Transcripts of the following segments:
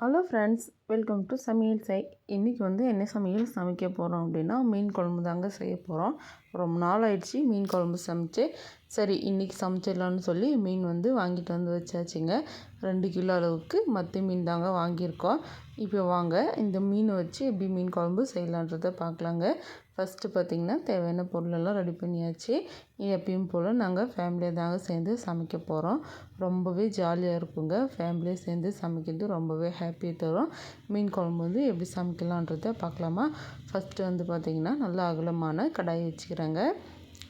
Hello friends welcome to சமையல் செய். இன்றைக்கி வந்து என்ன சமையல் சமைக்க போகிறோம் அப்படின்னா மீன் குழம்பு தாங்க செய்ய போகிறோம் ரொம்ப நாள் ஆயிடுச்சு மீன் குழம்பு சமைச்சு. சரி இன்றைக்கி சமைச்சிடலான்னு சொல்லி மீன் வந்து வாங்கிட்டு வந்து வச்சாச்சுங்க. ரெண்டு கிலோ அளவுக்கு மத்தி மீன் தாங்க வாங்கியிருக்கோம். இப்போ வாங்க இந்த மீன் வச்சு எப்படி மீன் குழம்பு செய்யலான்றதை பார்க்கலாங்க. ஃபஸ்ட்டு பார்த்திங்கன்னா தேவையான பொருளெல்லாம் ரெடி பண்ணியாச்சு. எப்பயும் போல் நாங்கள் ஃபேமிலியாக தாங்க சேர்ந்து சமைக்க போகிறோம் ரொம்பவே ஜாலியாக இருக்குங்க. ஃபேமிலியாக சேர்ந்து சமைக்கிறது ரொம்பவே ஹாப்பியாக தரும். மீன் குழம்பு வந்து எப்படி சமைக்கலான்றத பார்க்கலாமா? ஃபஸ்ட்டு வந்து பார்த்திங்கன்னா நல்லா அகலமான கடாய் வச்சுக்கிறேங்க.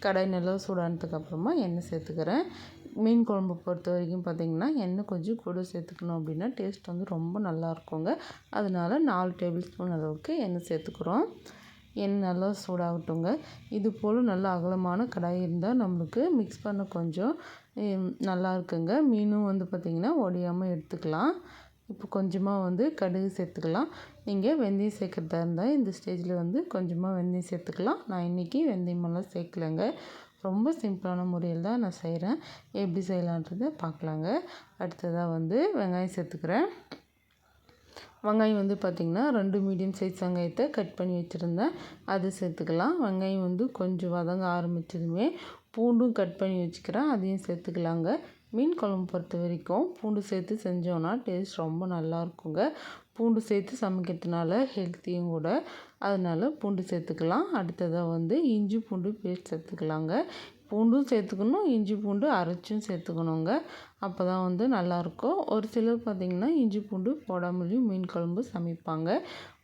கடாய் நல்லா சூடானதுக்கப்புறமா எண்ணெய் சேர்த்துக்கிறேன். மீன் குழம்பு பொறுத்த வரைக்கும் பார்த்திங்கன்னா எண்ணெய் கொஞ்சம் கூட சேர்த்துக்கணும் அப்படின்னா டேஸ்ட் வந்து ரொம்ப நல்லா இருக்குங்க. அதனால நாலு டேபிள் ஸ்பூன் அளவுக்கு எண்ணெய் சேர்த்துக்கிறோம். எண்ணெய் நல்லா சூடாகட்டுங்க. இது போல் நல்லா அகலமான கடாய் இருந்தால் நம்மளுக்கு மிக்ஸ் பண்ண கொஞ்சம் நல்லா இருக்குங்க. மீனும் வந்து பார்த்திங்கன்னா ஒடியாமல் எடுத்துக்கலாம். இப்போ கொஞ்சமாக வந்து கடுகு சேர்த்துக்கலாம். நீங்கள் வெந்தயம் சேர்க்குறதா இருந்தால் இந்த ஸ்டேஜில் வந்து கொஞ்சமாக வெந்தயம் சேர்த்துக்கலாம். நான் இன்றைக்கி வெந்தயமெல்லாம் சேர்க்கலைங்க. ரொம்ப சிம்பிளான முறையில் தான் நான் செய்கிறேன். எப்படி செய்யலான்றதை பார்க்கலாங்க. அடுத்ததாக வந்து வெங்காயம் சேர்த்துக்கிறேன். வெங்காயம் வந்து பார்த்திங்கன்னா ரெண்டு மீடியம் சைஸ் வெங்காயத்தை கட் பண்ணி வச்சுருந்தேன். அது சேர்த்துக்கலாம். வெங்காயம் வந்து கொஞ்சம் வதங்க ஆரம்பித்ததுமே பூண்டும் கட் பண்ணி வச்சுக்கிறேன். அதையும் சேர்த்துக்கலாங்க. மீன் குழம்பு பொறுத்த வரைக்கும் பூண்டு சேர்த்து செஞ்சோன்னா டேஸ்ட் ரொம்ப நல்லா இருக்குங்க. பூண்டு சேர்த்து சமைக்கிறதுனால ஹெல்த்தியும் கூட. அதனால் பூண்டு சேர்த்துக்கலாம். அடுத்ததாக வந்து இஞ்சி பூண்டு பேஸ்ட் சேர்த்துக்கலாங்க. பூண்டும் சேர்த்துக்கணும் இஞ்சி பூண்டு அரைச்சும் சேர்த்துக்கணுங்க. அப்போ தான் வந்து நல்லாயிருக்கும் ஒரு சிலர் பார்த்திங்கன்னா இஞ்சி பூண்டு போடாமலையும் மீன் குழம்பு சமைப்பாங்க.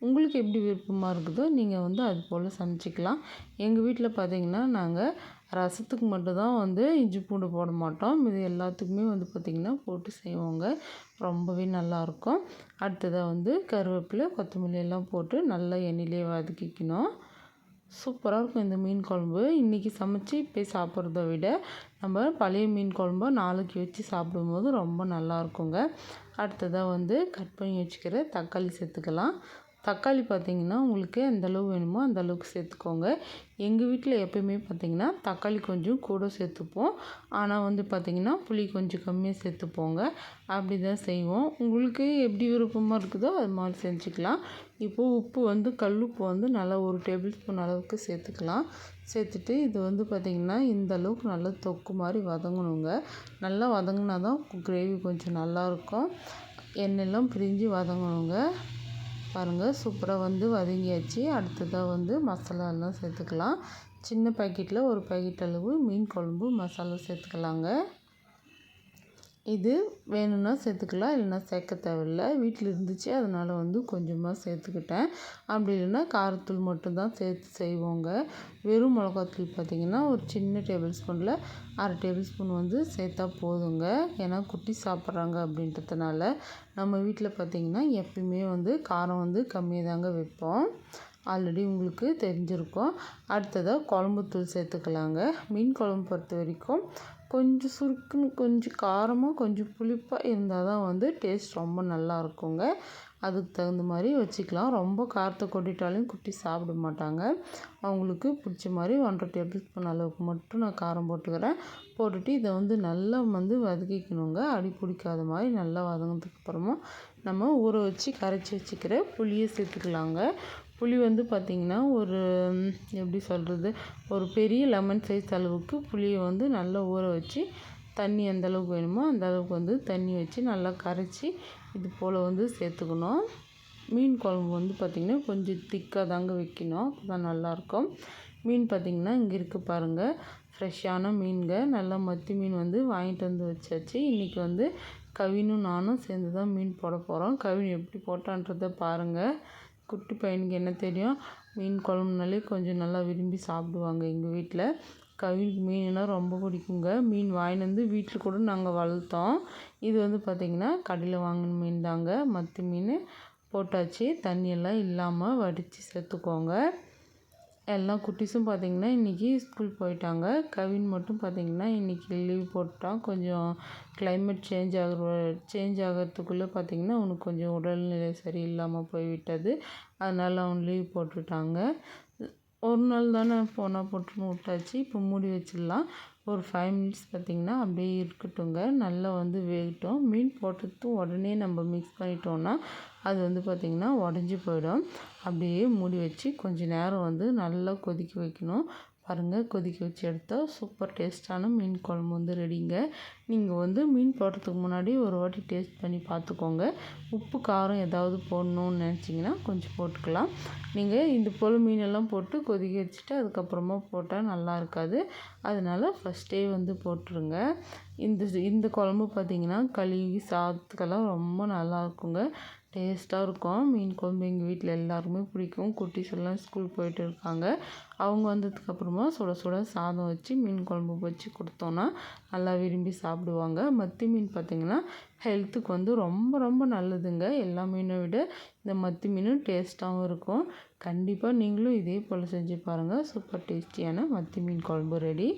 உங்களுக்கு எப்படி விருப்பமாக இருக்குதோ நீங்கள் வந்து அது போல் சமைச்சிக்கலாம். எங்கள் வீட்டில் பார்த்திங்கன்னா நாங்கள் ரசத்துக்கு மட்டும்தான் வந்து இஞ்சி பூண்டு போட மாட்டோம். இது எல்லாத்துக்குமே வந்து பார்த்திங்கன்னா போட்டு செய்வோங்க. ரொம்பவே நல்லாயிருக்கும் அடுத்ததாக வந்து கருவேப்பிலை கொத்தமல்லி எல்லாம் போட்டு நல்லா எண்ணெயிலே வதக்கிக்கணும். சூப்பராக இருக்கும் இந்த மீன் குழம்பு. இன்றைக்கி சமைச்சி இப்போ சாப்பிட்றத விட நம்ம பழைய மீன் குழம்பு நாளைக்கு வச்சு சாப்பிடும்போது ரொம்ப நல்லா இருக்குங்க. அடுத்ததாக வந்து கட் பண்ணி வச்சுக்கிற தக்காளி சேர்த்துக்கலாம். தக்காளி பார்த்திங்கன்னா உங்களுக்கு எந்த அளவு வேணுமோ அந்த அளவுக்கு சேர்த்துக்கோங்க. எங்கள் வீட்டில் எப்போயுமே பார்த்திங்கன்னா தக்காளி கொஞ்சம் கூட சேர்த்துப்போம். ஆனால் வந்து பார்த்திங்கன்னா புளி கொஞ்சம் கம்மியாக சேர்த்துப்போங்க. அப்படி தான் செய்வோம். உங்களுக்கு எப்படி விருப்பமாக இருக்குதோ அது மாதிரி செஞ்சுக்கலாம். இப்போது உப்பு வந்து கல் உப்பு வந்து நல்லா ஒரு டேபிள் ஸ்பூன் அளவுக்கு சேர்த்துக்கலாம். சேர்த்துட்டு இது வந்து பார்த்திங்கன்னா இந்த அளவுக்கு நல்லா தொக்கு மாதிரி வதங்கணுங்க. நல்லா வதங்கினா தான் கிரேவி கொஞ்சம் நல்லாயிருக்கும் எண்ணெயெல்லாம் பிரிஞ்சு வதங்கணுங்க. பாருங்கள் சூப்பராக வந்து வதங்கியாச்சு. அடுத்ததாக வந்து மசாலாலாம் சேர்த்துக்கலாம். சின்ன பாக்கெட்டில் ஒரு பாக்கெட் அளவு மீன் குழம்பு மசாலா சேர்த்துக்கலாங்க. இது வேணும்னா சேர்த்துக்கலாம் இல்லைன்னா சேர்க்க தேவையில்ல. வீட்டில் இருந்துச்சு அதனால் வந்து கொஞ்சமாக சேர்த்துக்கிட்டேன். அப்படி இல்லைன்னா காரத்தூள் மட்டும்தான் சேர்த்து செய்வோங்க. வெறும் மிளகாத்தூள் பார்த்திங்கன்னா ஒரு சின்ன டேபிள் ஸ்பூனில் அரை டேபிள் ஸ்பூன் வந்து சேர்த்தா போதுங்க. ஏன்னா குட்டி சாப்பிட்றாங்க அப்படின்றதுனால நம்ம வீட்டில் பார்த்திங்கன்னா எப்பயுமே வந்து காரம் வந்து கம்மியாக தாங்க வைப்போம். ஆல்ரெடி உங்களுக்கு தெரிஞ்சிருக்கும். அடுத்ததாக குழம்புத்தூள் சேர்த்துக்கலாங்க. மீன் குழம்பு பொறுத்த வரைக்கும் கொஞ்சம் சுருக்குன்னு கொஞ்சம் காரமாக கொஞ்சம் புளிப்பாக இருந்தால் தான் வந்து டேஸ்ட் ரொம்ப நல்லா இருக்குங்க. அதுக்கு தகுந்த மாதிரி வச்சுக்கலாம். ரொம்ப காரத்தை கொட்டிட்டாலும் குட்டி சாப்பிட மாட்டாங்க. அவங்களுக்கு பிடிச்ச மாதிரி ஒன்றரை டேபிள் ஸ்பூன் அளவுக்கு மட்டும் நான் காரம் போட்டுக்கிறேன். போட்டுட்டு இதை வந்து நல்லா வந்து வதக்கிக்கணுங்க. அடி பிடிக்காத மாதிரி நல்லா வதங்கினதுக்கு அப்புறமா நம்ம ஊற வச்சு கரைச்சி வச்சுக்கிற புளியை சேர்த்துக்கலாங்க. புளி வந்து பார்த்திங்கன்னா ஒரு எப்படி சொல்கிறது ஒரு பெரிய லெமன் சைஸ் அளவுக்கு புளியை வந்து நல்லா ஊற வச்சு தண்ணி எந்த அளவுக்கு வேணுமோ அந்த அளவுக்கு வந்து தண்ணி வச்சு நல்லா கரைச்சி இது போல் வந்து சேர்த்துக்கணும். மீன் குழம்பு வந்து பார்த்திங்கன்னா கொஞ்சம் திக்காக தாங்க வைக்கணும். தான் நல்லாயிருக்கும் மீன் பார்த்திங்கன்னா இங்கே இருக்குது பாருங்கள் ஃப்ரெஷ்ஷான மீன்க. நல்லா மத்தி மீன் வந்து வாங்கிட்டு வந்து வச்சாச்சு. இன்றைக்கி வந்து கவினும் நானும் சேர்ந்து தான் மீன் போட போகிறோம் கவின் எப்படி போட்டான்றதை பாருங்கள் குட்டி பையனுக்கு என்ன தெரியும்? மீன் குழம்புனாலே கொஞ்சம் நல்லா விரும்பி சாப்பிடுவாங்க எங்கள் வீட்டில் கவினுக்கு மீனுனால் ரொம்ப பிடிக்குங்க. மீன் வாங்கின்னு வந்து வீட்டில் கூட நாங்கள் வளர்த்தோம். இது வந்து பார்த்திங்கன்னா கடையில் வாங்கின மீன் தாங்க. மத்தி மீன் போட்டாச்சு. தண்ணியெல்லாம் இல்லாமல் வடித்து சேர்த்துக்கோங்க. எல்லா குட்டீஸும் பார்த்திங்கன்னா இன்றைக்கி ஸ்கூல் போயிட்டாங்க. கவின் மட்டும் பார்த்திங்கன்னா இன்றைக்கி லீவ் போட்டான். கொஞ்சம் கிளைமேட் சேஞ்ச் ஆகிற சேஞ்ச் ஆகிறதுக்குள்ளே பார்த்திங்கன்னா அவனுக்கு கொஞ்சம் உடல்நிலை சரியில்லாமல் போய்விட்டது. அதனால் அவன் லீவ் போட்டுட்டாங்க. ஒரு நாள் தானே போனால் போட்டுன்னு விட்டாச்சு. இப்போ மூடி வச்சிடலாம். ஒரு ஃபைவ் மினிட்ஸ் பார்த்திங்கன்னா அப்படியே இருக்கட்டுங்க நல்லா வந்து வேகட்டும். மீன் போட்டதும் உடனே நம்ம மிக்ஸ் பண்ணிட்டோன்னா அது வந்து பார்த்திங்கன்னா உடஞ்சி போயிடும். அப்படியே மூடி வச்சு கொஞ்சம் நேரம் வந்து நல்லா கொதிக்க வைக்கணும். பாருங்கள் கொதிக்க வச்சு எடுத்தால் சூப்பர் டேஸ்ட்டான மீன் குழம்பு வந்து ரெடிங்க நீங்கள் வந்து மீன் போடுறதுக்கு முன்னாடி ஒரு வாட்டி டேஸ்ட் பண்ணி பார்த்துக்கோங்க உப்பு காரம் ஏதாவது போடணுன்னு நினச்சிங்கன்னா கொஞ்சம் போட்டுக்கலாம். நீங்கள் இந்த போல் மீனெல்லாம் போட்டு கொதிக்க வச்சுட்டு அதுக்கப்புறமா போட்டால் நல்லா இருக்காது. அதனால் ஃபஸ்ட்டே வந்து போட்டுருங்க. இந்த இந்த குழம்பு பார்த்திங்கன்னா கழுவி சாத்துக்கெல்லாம் ரொம்ப நல்லா இருக்குங்க. டேஸ்ட்டாக இருக்கும். மீன் குழம்பு எங்கள் வீட்டில் எல்லாருக்குமே பிடிக்கும். குட்டீஸ் எல்லாம் ஸ்கூல் போயிட்டு இருக்காங்க. அவங்க வந்ததுக்கப்புறமா சுட சுட சாதம் வச்சு மீன் குழம்பு வச்சு கொடுத்தோன்னா நல்லா விரும்பி சாப்பிடுவாங்க. மத்தி மீன் பார்த்திங்கன்னா ஹெல்த்துக்கு வந்து ரொம்ப ரொம்ப நல்லதுங்க. எல்லா மீனை விட இந்த மத்தி மீனும் டேஸ்ட்டாகவும் இருக்கும். கண்டிப்பாக நீங்களும் இதே போல் செஞ்சு பாருங்கள் சூப்பர் டேஸ்டியான மத்தி மீன் குழம்பு ரெடி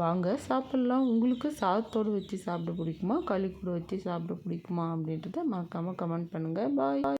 வாங்க சாப்பிட்லாம். உங்களுக்கு சாதத்தோடு வச்சு சாப்பிட பிடிக்குமா? களி கூட வச்சு சாப்பிட பிடிக்குமா? அப்படின்றத மறக்காமல் கமெண்ட் பண்ணுங்கள் Bye.